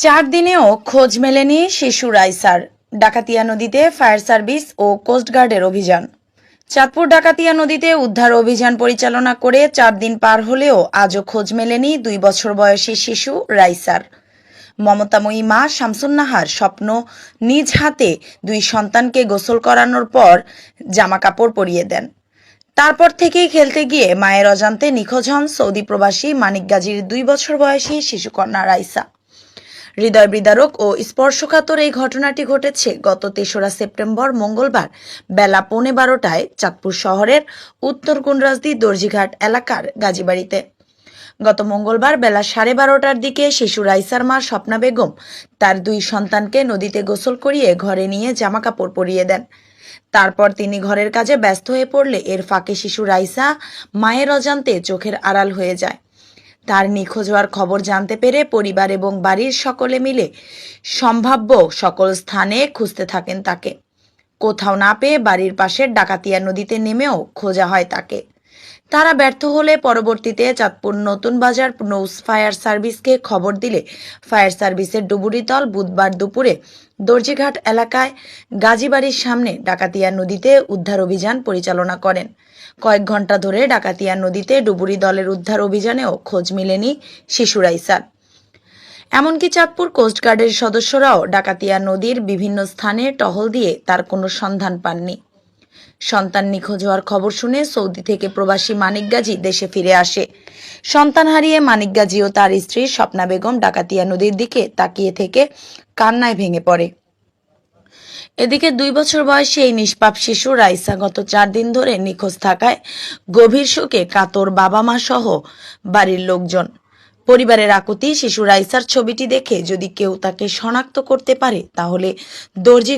চার দিনেও খোঁজ মেলেনি শিশু রাইসার, ডাকাতিয়া নদীতে ফায়ার সার্ভিস ও কোস্টগার্ডের অভিযান। চাঁদপুর ডাকাতিয়া নদীতে উদ্ধার অভিযান পরিচালনা করে চার দিন পার হলেও আজও খোঁজ মেলেনি দুই বছর বয়সী শিশু রাইসার। মমতাময়ী মা শামসুন্নাহার স্বপ্ন নিজ হাতে দুই সন্তানকে গোসল করানোর পর জামা কাপড় পরিয়ে দেন। তারপর থেকেই খেলতে গিয়ে মায়ের অজান্তে নিখোঁজ হন সৌদি প্রবাসী মানিক গাজীর দুই বছর বয়সী শিশুকন্যা রাইসা। হৃদয় বিদারক ও স্পর্শকাতর এই ঘটনাটি ঘটেছে গত তেসরা সেপ্টেম্বর মঙ্গলবার বেলা পৌনে বারোটায় চাঁদপুর শহরের উত্তর কুন্ডরাজদি দর্জিঘাট এলাকার গাজীবাড়িতে। গত মঙ্গলবার বেলা সাড়ে বারোটার দিকে শিশু রাইসার মা স্বপ্না বেগম তার দুই সন্তানকে নদীতে গোসল করিয়ে ঘরে নিয়ে জামা কাপড় পরিয়ে দেন। তারপর তিনি ঘরের কাজে ব্যস্ত হয়ে পড়লে এর ফাঁকে শিশু রাইসা মায়ের অজান্তে চোখের আড়াল হয়ে যায়। তার নিখোঁজ হওয়ার খবর জানতে পেরে পরিবার এবং বাড়ির সকলে মিলে সম্ভাব্য সকল স্থানে খুঁজতে থাকেন তাকে। কোথাও না পেয়ে বাড়ির পাশের ডাকাতিয়া নদীতে নেমেও খোঁজা হয় তাকে। তারা ব্যর্থ হলে পরবর্তীতে চাঁদপুর নতুন বাজার নৌস ফায়ার সার্ভিসকে খবর দিলে ফায়ার সার্ভিসের ডুবুরিতল বুধবার দুপুরে দর্জিঘাট এলাকায় গাজীবাড়ির সামনে ডাকাতিয়া নদীতে উদ্ধার অভিযান পরিচালনা করেন। কয়েক ঘণ্টা ধরে ডাকাতিয়া নদীতে ডুবুরি দলের উদ্ধার অভিযানেও খোঁজ মেলেনি শিশু রাইসার এমনকি চাঁদপুর কোস্টগার্ডের সদস্যরাও ডাকাতিয়া নদীর বিভিন্ন স্থানে টহল দিয়ে তার কোনো সন্ধান পাননি। সন্তান নিখোঁজ হওয়ার খবর শুনে সৌদি থেকে প্রবাসী মানিক গাজী দেশে ফিরে আসে। সন্তান হারিয়ে মানিক গাজী ও তার স্ত্রী স্বপ্না বেগম ডাকাতিয়া নদীর দিকে তাকিয়ে থেকে কান্নায় ভেঙে পড়ে। এদিকে দুই বছর বয়সী এই নিষ্পাপ শিশু রাইসা গত চার দিন ধরে নিখোঁজ থাকায় গভীর শোকে কাতর বাবা মা সহ বাড়ির লোকজন। পরিবারের আকুতি, শিশু রাইসার ছবিটি দেখে যদি কেউ তাকে শনাক্ত করতে পারে, তাহলে দর্জি